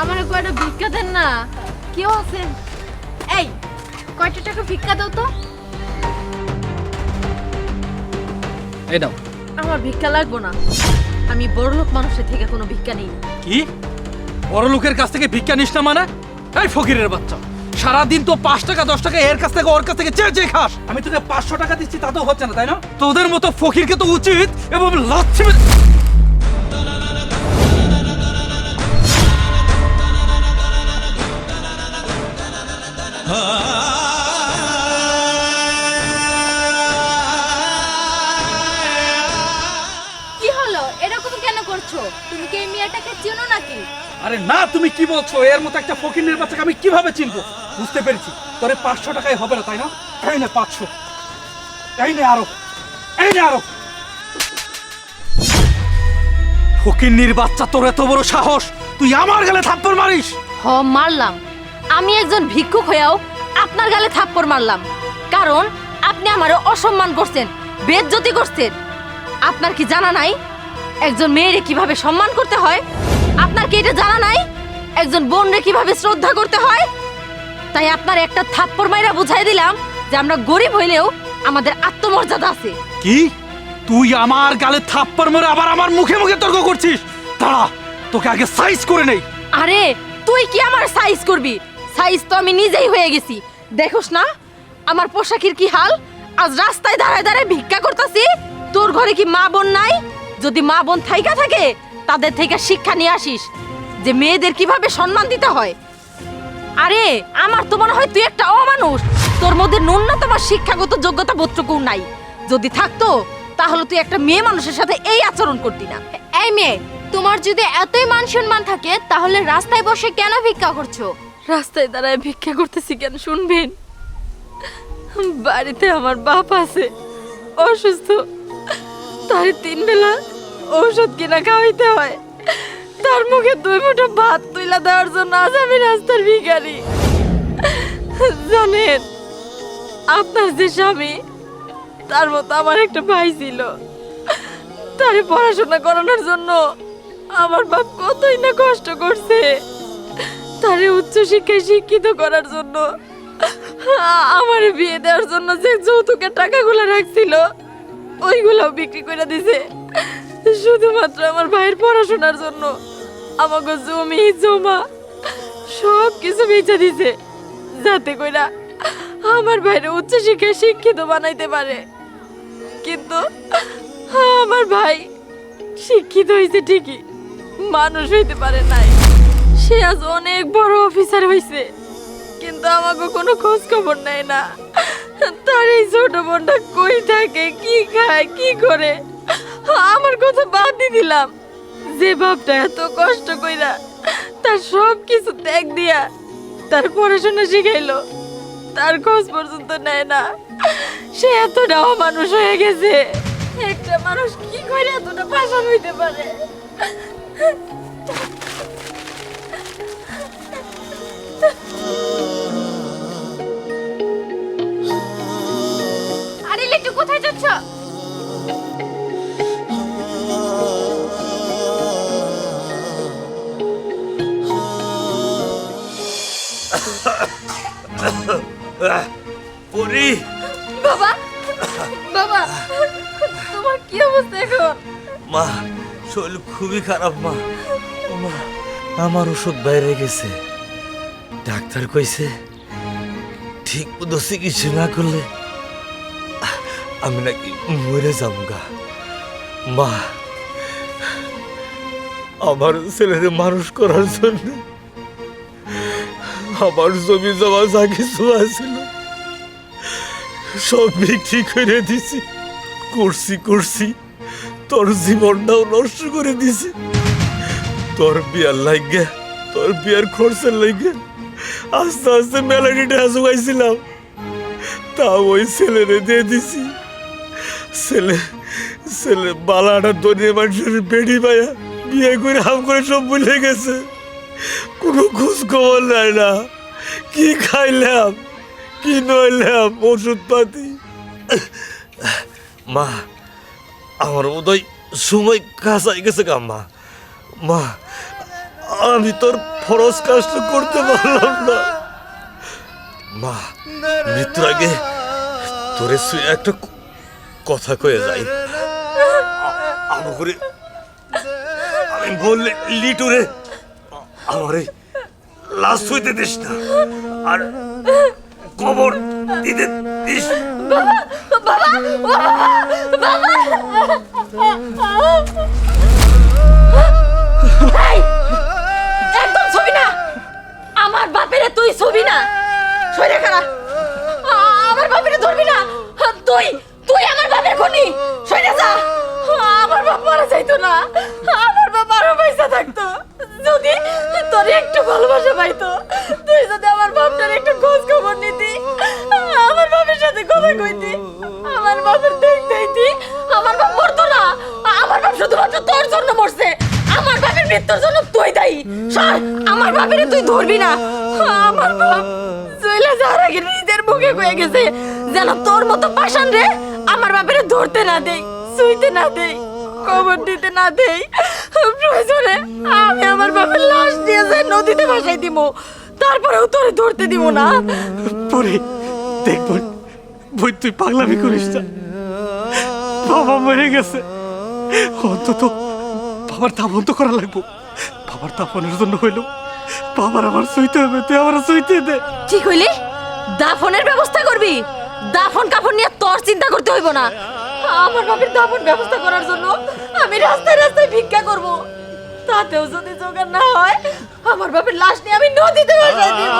আমার কয়টা ভিক্ষা দেন না? কেউ আছেন এই কয়টা টাকা ভিক্ষা দাও তো। এই দাও আমার ভিক্ষা লাগবো না। আমি বড়লোক মানুষের থেকে কোনো ভিক্ষা নেই। কি? বড় লোকের কাছ থেকে ভিক্ষা নিস না মানে? এই ফকিরের বাচ্চা সারাদিন তো পাঁচ টাকা দশ টাকা এর কাছ থেকে ওর কাছ থেকে চেয়ে চেয়ে খাস। আমি তোকে পাঁচশো টাকা দিচ্ছি তাতেও হচ্ছে না তাই না? তোদের মতো ফকিরকে তো উচিত এবং লাচ্ছি করছ তুমি কি এই মেয়েটাকে চেনো নাকি? আরে না তুমি কি বলছো? এর মতো একটা ফকিরের বাচ্চাকে আমি কীভাবে চিনবো? বুঝতে পেরেছি। তোরে পাঁচশো টাকায় হবে না তাই না? এই নে পাঁচশো। এই নে আরও। এই নে আরও। ফকিন্নির বাচ্চা তোর এত বড় সাহস? তুই আমার গেলে থাপ্পড় মারিস? হ মারলাম। আমি একজন ভিক্ষুক হয়েও আপনার গালে থাপ্পড় মারলাম। কারণ আপনি আমারে অসম্মান করছেন বেজ্জতি করছেন। আপনার কি জানা নাই? একজন মেয়েরে কীভাবে সম্মান করতে হয়? আপনার কি এটা জানা নাই? একজন বোনরে কীভাবে শ্রদ্ধা করতে হয়? তাই আপনার একটা থাপ্পড় মাইরা বুঝাই দিলাম যে আমরা গরিব হইলেও আমাদের আত্মমর্যাদা আছে। কি? তুই আমার গালে থাপ্পড় মেরে আবার আমার মুখে মুখে তর্ক করছিস? দাঁড়া তোকে আগে সাইজ করে নেই। আরে তুই কি আমার সাইজ করবি? সাইজ তো আমি নিজেই হয়ে গেছি। দেখোস না আমার পোশাকের কি হাল? আজ রাস্তায় দাঁড়ায় দাঁড়ায় ভিক্ষা করতেছি। তোর ঘরে কি মা বোন নাই? যদি মা বোন থাইকা থাকে তাদের থেকে শিক্ষা নিয়ে আসিস যে মেয়েদের কীভাবে সম্মান দিতে হয়। আরে আমার তো মনে হয় তুই একটা অমানুষ। তোর মধ্যে ন্যূনতম শিক্ষাগত যোগ্যতা বোধটুকু নাই। যদি থাকতো তাহলে তুই একটা মেয়ে মানুষের সাথে এই আচরণ করতি না। এই মেয়ে তোমার যদি এতই মান সম্মান থাকে তাহলে রাস্তায় বসে কেন ভিক্ষা করছ? রাস্তায় দাঁড়ায় ভিক্ষা করতেছি কেন শুনবেন? বাড়িতে আমার বাপ আছে অসুস্থ। তার তিন বেলা ঔষধ কিনা খাওয়াইতে হয়। তার মুখে দুই মুঠো ভাত তুইলা দেওয়ার জন্য আজ আমি রাস্তার ভিখারি। জানেন, আপনার যে স্বামী, তার মতো আমার একটা ভাই ছিল। তারে পড়াশোনা করানোর জন্য আমার বাপ কতই না কষ্ট করছে। তারে উচ্চ শিক্ষায় শিক্ষিত করার জন্য আমার বিয়ে দেওয়ার জন্য যে যৌতুকের টাকাগুলো রাখছিল ওইগুলোও বিক্রি করে দিছে। শুধুমাত্র আমার ভাইয়ের পড়াশোনার জন্য। আমাকে জমি, জমা সব কিছু বেচে দিছে। যাতে কইরা আমার ভাইরে উচ্চ শিক্ষায় শিক্ষিত বানাইতে পারে। কিন্তু আমার ভাই শিক্ষিত হয়েছে ঠিকই, মানুষ হইতে পারে নাই। সে আজ অনেক বড় অফিসার হয়েছে কিন্তু আমাকে কোনো খোঁজ খবর নেয় না। তার এই ছোট বোনটা কই থাকে, কি খায়, কি করে? আমার কথা বাদ দিয়ে দিলাম। যে বাপটা এত কষ্ট কইরা তার সব কিছু ত্যাগ দিয়া তার পড়াশোনা শিখাইলো, তার খোঁজ পর্যন্ত নেয় না। সে এতটা মানুষ হয়ে গেছে। একটা মানুষ কি করে এতটা পাশান হইতে পারে? কোথায় পরি। বাবা বাবা তোমার কি অবস্থা এখন? মা শরীর খুবই খারাপ মা। মা আমার ওষুধ বাইরে গেছে। ডাক্তার কইছে ঠিক মতো চিকিৎসা না করলে আমি নাকি মরে যাব গা মা, আমার ছেলেকে মানুষ করার জন্য আমার জমি জমা যা কিছু আছিল, সব বিক্রি করে দিছি, করছি করছি, তোর জীবনটাও নষ্ট করে দিছি। তোর বিয়ার লাগে তোর বিয়ার খরচের লাগে আস্তে আস্তে মেলাডিটা জোগাইছিলাম তা ওই ছেলেরে দিয়ে দিছি। ছেলে ছেলে, বালাটা দনিয়া মানুষের বেড়ি পায়া বিয়ে করে হাম করে সব ভুলে গেছে। কোনো খোঁজ খবর নাই না। কি খাইলাম, কি নইলাম ওষুধপাতি। মা, আমার উদয় সময় কাঁচাই গেছে গা মা। মা, আমি তোর ফরজ কাজটা করতে পারলাম না। মা, মৃত্যুর আগে তোরে একটা কথা কয়ে যাই। আমার করে, আমি বললে লিটুরে আমারে লাশ হইতে দিস না। আর কবর দিতে দিস একদম ছবি না। আমার বাপেরে তুই ছবি না। সরে খারা আমার বাপেরে ধরবি না। তুই আমার সরে যা। আমার বাপ মারা যাইতো না। আমার বাপ আরও পয়সা থাকতো। যদি তোর একটু ভালোবাসা পাইতো, তুই যদি আমার বাপটার একটু খোঁজ খবর নিতি, আমার বাপের সাথে কথা কইতি, আমার বাপের দেখতে হইতি আমার বাপ মরতো না। আমার বাপ শুধুমাত্র তোর জন্য মরছে। আমার বাপের মৃত্যুর জন্য তুই দায়ী। সর, আমার বাপের তুই ধরবি না। আমার বাপ জইলা যাওয়ার আগে নিজের মুখে কয়ে গেছে, যেন তোর মতো পাষাণ রে আমার বাপের ধরতে না দেই শুইতে না দেই কবর দিতে না দেই। প্রয়োজনে আমি আমার বাপের লাশ নিয়ে যাই নদীতে ভাসাই দিব তারপরেও তোরে ধরতে দিব না। পরে দেখব বই তুই পাগলামি করিস না। বাবা মরে গেছে। অন্তত বাবার দাফন তো করা লাগবো। বাবার দাফনের জন্য হইল বাবার আমার সইতে হবে তুই আমার সইতে দে। ঠিক হইলি দাফনের ব্যবস্থা করবি? দাফন কাফন নিয়ে তোর চিন্তা করতে হইব না। আমার বাপের দাফন ব্যবস্থা করার জন্য আমি রাস্তায় রাস্তায় ভিক্ষা করব। তাতেও যদি জোগাড় না হয় আমার বাপের লাশ নিয়ে আমি নদীতে ভাসাই দিব।